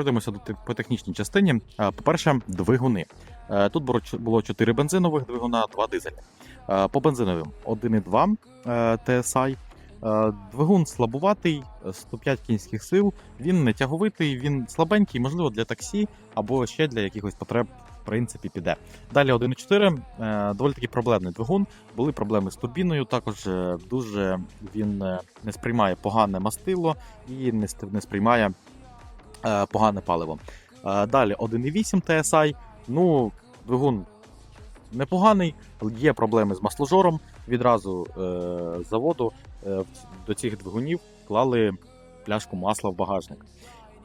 Пройдемося по технічній частині. По-перше, двигуни. Е, Тут було 4 бензинових двигуна, 2 дизельні. Е, По бензиновим 1,2 е, TSI. Е, Двигун слабуватий, е, 105 кінських сил. Він не тяговитий, він слабенький, можливо, для таксі або ще для якихось потреб, в принципі, піде. Далі 1,4, е, доволі таки проблемний двигун. Були проблеми з турбіною. Також дуже він не сприймає погане мастило і не сприймає погане паливо. Е, Далі 1,8 TSI. Ну, двигун непоганий, є проблеми з масложором. Відразу е, заводу е, до цих двигунів клали пляшку масла в багажник.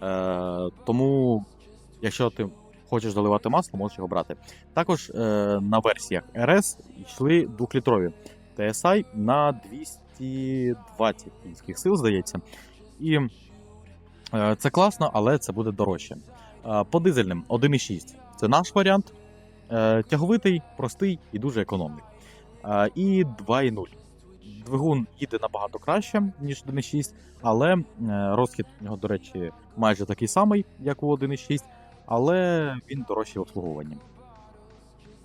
Е, тому, якщо ти хочеш заливати масло, можеш його брати. Також е, на версіях RS йшли 2-літрові TSI на 220 кінських сил, здається. І Е, Це класно, але це буде дорожче. Е, По дизельним 1,6 це наш варіант. Е, Тяговитий, простий і дуже економний. Е, І 2,0. Двигун їде набагато краще, ніж 1,6, але е, розхід у нього, до речі, майже такий самий, як у 1,6, але він дорожчий в обслуговуванні.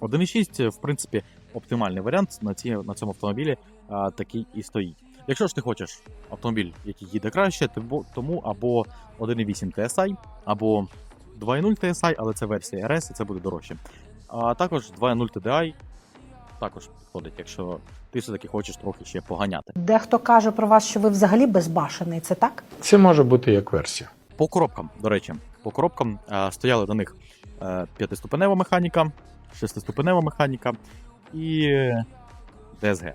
1,6, в принципі, оптимальний варіант на, ці, на цьому автомобілі такий і стоїть. Якщо ж ти хочеш автомобіль, який їде краще, тому або 1.8 TSI, або 2.0 TSI, але це версія RS, і це буде дорожче. А також 2.0 TDI також підходить, якщо ти все-таки хочеш трохи ще поганяти. Дехто каже про вас, що ви взагалі безбашений. Це так? Це може бути як версія. По коробкам, до речі, по коробкам е, стояли до них е, п'ятиступенева механіка, шестиступенева механіка і DSG.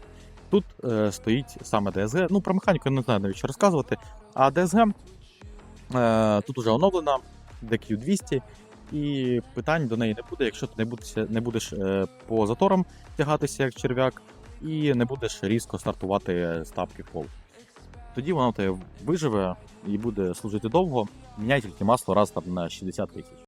Тут е, стоїть саме DSG. Ну, про механіку я не знаю навіть що розказувати. А DSG е, тут уже оновлена DQ200, і питань до неї не буде, якщо ти не будеш, не будеш е, по заторам тягатися як черв'як, і не будеш різко стартувати з тапки пол. Тоді воно тебе виживе і буде служити довго. Міняй тільки масло раз там на 60 тисяч.